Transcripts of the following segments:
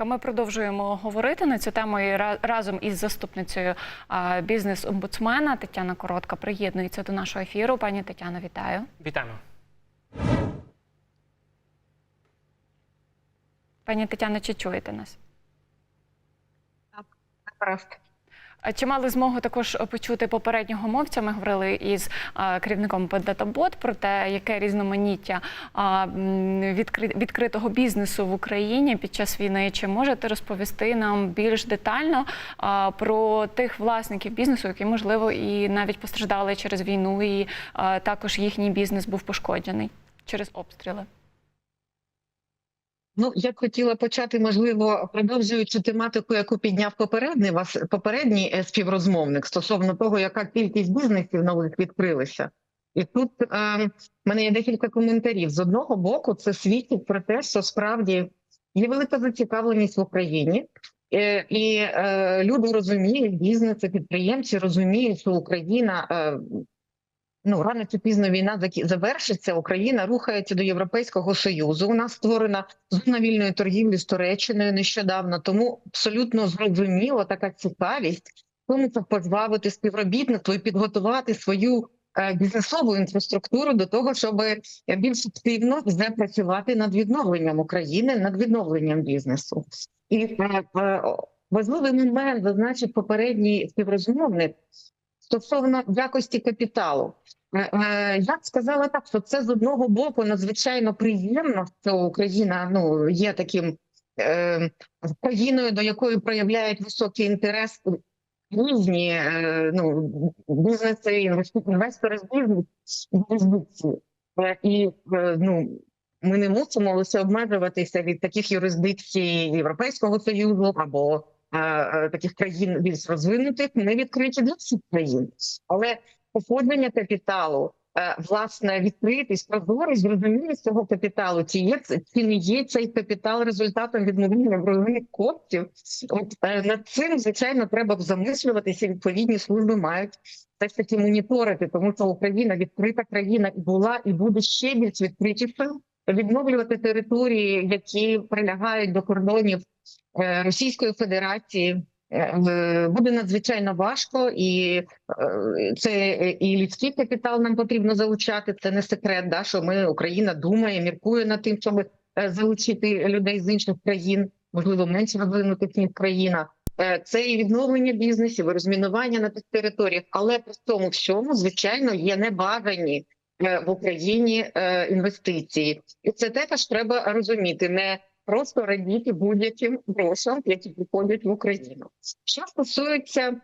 Так, а ми продовжуємо говорити на цю тему і разом із заступницею бізнес-омбудсмена Тетяна Коротка приєднується до нашого ефіру. Пані Тетяно, вітаю. Вітаємо. Пані Тетяно, чи чуєте нас? Так, А Чи мали змогу також почути попереднього мовця? Ми говорили із керівником Датабот про те, яке різноманіття відкритого бізнесу в Україні під час війни. Чи можете розповісти нам більш детально про тих власників бізнесу, які можливо і навіть постраждали через війну, і також їхній бізнес був пошкоджений через обстріли? Ну, я б хотіла почати, можливо, продовжуючи тематику, яку підняв попередній вас попередній е, співрозмовник стосовно того, яка кількість бізнесів нових відкрилися. І тут е, в мене є декілька коментарів. З одного боку, це свідчить про те, що справді є велика зацікавленість в Україні, е, і е, люди розуміють, бізнеси, підприємці розуміють, що Україна. Е, Ну, рано чи пізно війна завершиться. Україна рухається до Європейського союзу. У нас створена зона вільної торгівлі з Туреччиною нещодавно. Тому абсолютно зрозуміло така цікавість, тому це позбавити співробітництво і підготувати свою е, бізнесову інфраструктуру до того, щоб більш активно працювати над відновленням України, над відновленням бізнесу. І е, важливий момент зазначив попередній співрозмовник стосовно якості капіталу. Е, е, Я б сказала так, що це з одного боку надзвичайно приємно, що Україна ну є таким е, країною, до якої проявляють високий інтерес різні е, ну, бізнеси, інвестори з. Е, І е, ну, ми не мусимо лише обмежуватися від таких юрисдикцій Європейського союзу або таких країн більш розвинутих. Ми відкриті для всіх країн, але походження капіталу, е, власне, відкритість, прозорість, зрозумілість цього капіталу, чи є чи не є цей капітал результатом відновлення бойових коштів. От е, над цим звичайно треба б замислюватися. Відповідні служби мають все ж таки моніторити, тому що Україна відкрита країна була, і буде ще більш відкритішою. Відновлювати території, які прилягають до кордонів е, Російської Федерації, е, е, буде надзвичайно важко, і е, це е, і людський капітал нам потрібно залучати. Це не секрет, да, що ми Україна думає, міркує над тим, щоб е, залучити людей з інших країн, можливо, менш розвинутих ніж країна. Е, Це і відновлення бізнесів, і розмінування на тих територіях, але при цьому всьому, звичайно, є небажані е, в Україні е, інвестиції, і це також треба розуміти. Не просто радіти будь-яким грошам, які приходять в Україну. Що стосується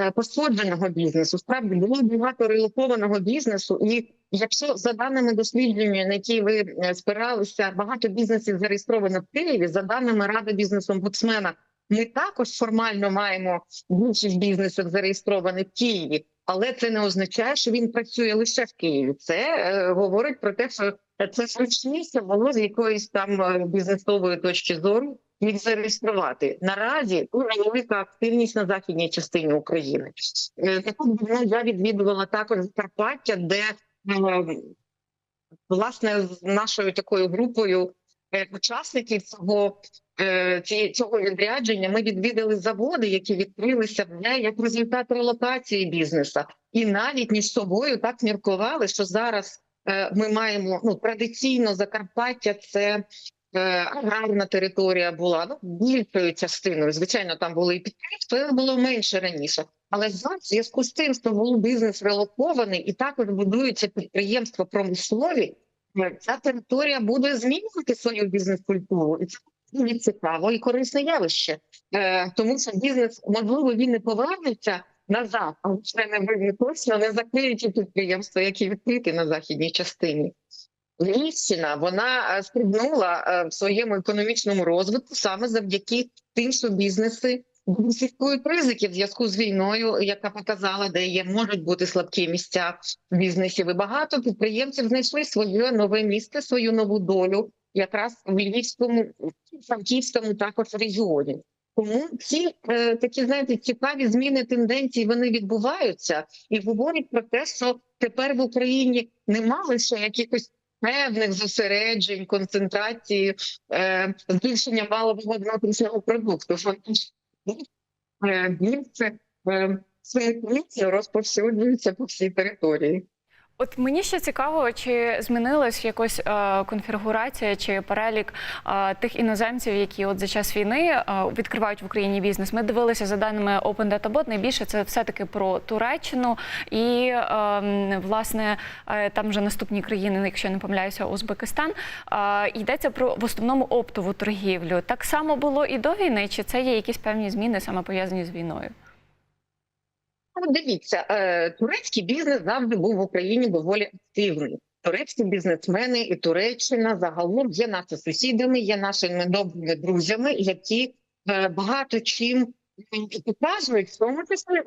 е, пошкодженого бізнесу, справді було багато релокованого бізнесу, і якщо за даними дослідження, на які ви е, спиралися, багато бізнесів зареєстровано в Києві, за даними Ради бізнесу омбудсмена, ми також формально маємо більшість бізнесів зареєстрованих в Києві, але це не означає, що він працює лише в Києві. Це е, говорить про те, що це зручніше було з якоїсь там е, бізнесової точки зору їх зареєструвати. Наразі дуже велика активність на західній частині України. Е, я відвідувала також Закарпаття, де е, власне з нашою такою групою учасників цього цього відрядження ми відвідали заводи, які відкрилися вже як результат релокації бізнесу, і навіть між собою так міркували, що зараз ми маємо ну традиційно Закарпаття. Це е, аграрна територія була ну більшою частиною. Звичайно, там були і підприємства, було менше раніше. Але зараз, в зв'язку з тим, що був бізнес релокований, і також будуються підприємства промислові. е, Ця територія буде змінювати свою бізнес-культуру, і це цікаво і корисне явище, е, тому що бізнес можливо він не повернеться назад, але це не ви- точно не закриють ті підприємства, які відкриті на західній частині. Львівщина вона е, стрибнула е, в своєму економічному розвитку саме завдяки тим, що бізнеси диверсифікують ризики в зв'язку з війною, яка показала, де є можуть бути слабкі місця в бізнесі. І багато підприємців знайшли своє нове місце, свою нову долю, якраз в Львівському, Франківському також регіоні. Тому ці е, такі знаєте цікаві зміни тенденцій вони відбуваються і говорять про те, що тепер в Україні нема лише якихось певних зосереджень, концентрації, е, збільшення валового внутрішнього продукту. Фактично, е, е, це розповсюджується по всій території. От мені ще цікаво, чи змінилась якось е, конфігурація чи перелік е, тих іноземців, які от за час війни е, відкривають в Україні бізнес. Ми дивилися за даними Open Data Bot, Найбільше це все таки про Туреччину і е, власне е, там вже наступні країни, якщо не помиляюся, Узбекистан. Е, йдеться про в основному оптову торгівлю. Так само було і до війни, чи це є якісь певні зміни саме пов'язані з війною? Ну, Дивіться, е, турецький бізнес завжди був в Україні доволі активний. Турецькі бізнесмени і Туреччина загалом є нашими сусідами, є нашими добрими друзями, які е, багато чим м, показують, в тому числі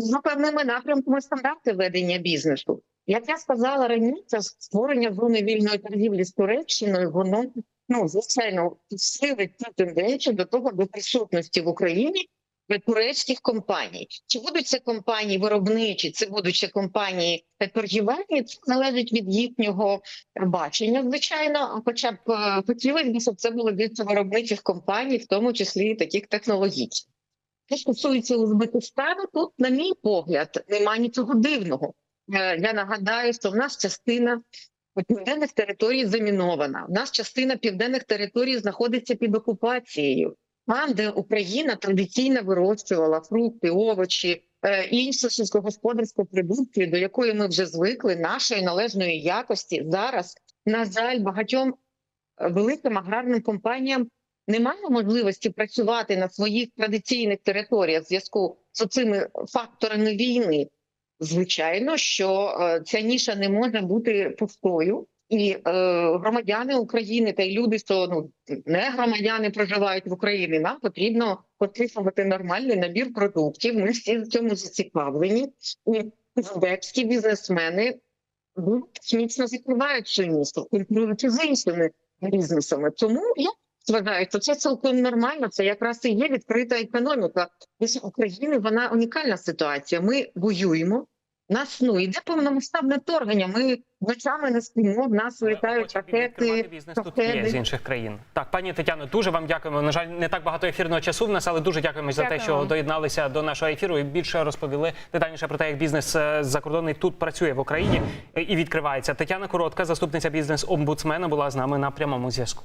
за певними напрямками стандарти ведення бізнесу. Як я сказала раніше, створення зони вільної торгівлі з Туреччиною, воно ну звичайно підсилить цю тенденцію до того до присутності в Україні турецьких компаній. Чи будуть це компанії виробничі, чи будуть це компанії торгівельні, це залежить від їхнього бачення, звичайно. Хоча б е, хотілося б, щоб це було більше виробничих компаній, в тому числі і таких технологічних. Що стосується Узбекистану, тут, на мій погляд, немає нічого дивного. Е, Я нагадаю, що в нас частина південних територій замінована. В нас частина південних територій знаходиться під окупацією. Там, де Україна традиційно вирощувала фрукти, овочі, е, іншу сільськогосподарську продукцію, до якої ми вже звикли, нашої належної якості, зараз, на жаль, багатьом е, великим аграрним компаніям немає можливості працювати на своїх традиційних територіях в зв'язку з цими факторами війни. Звичайно, що е, ця ніша не може бути пустою. І е, громадяни України та й люди, що ну не громадяни проживають в Україні. Нам потрібно отримувати нормальний набір продуктів. Ми всі в цьому зацікавлені. І узбекські бізнесмени ну, міцно закривають цю місто, конкуруючи з іншими бізнесами. Тому я вважаю, що це цілком нормально. Це якраз і є відкрита економіка. Ось України вона унікальна ситуація. Ми воюємо. Нас ну іде повномасштабне вторгнення. Ми ночами не спимо, в нас літають Відкривати ракети. бізнес тут є з інших країн. Так, пані Тетяно, дуже вам дякуємо. На жаль, не так багато ефірного часу в нас, але дуже дякуємо за те, що доєдналися до нашого ефіру і більше розповіли детальніше про те, як бізнес е, закордонний тут працює в Україні е, і відкривається. Тетяна Коротка, заступниця бізнес-омбудсмена, була з нами на прямому зв'язку.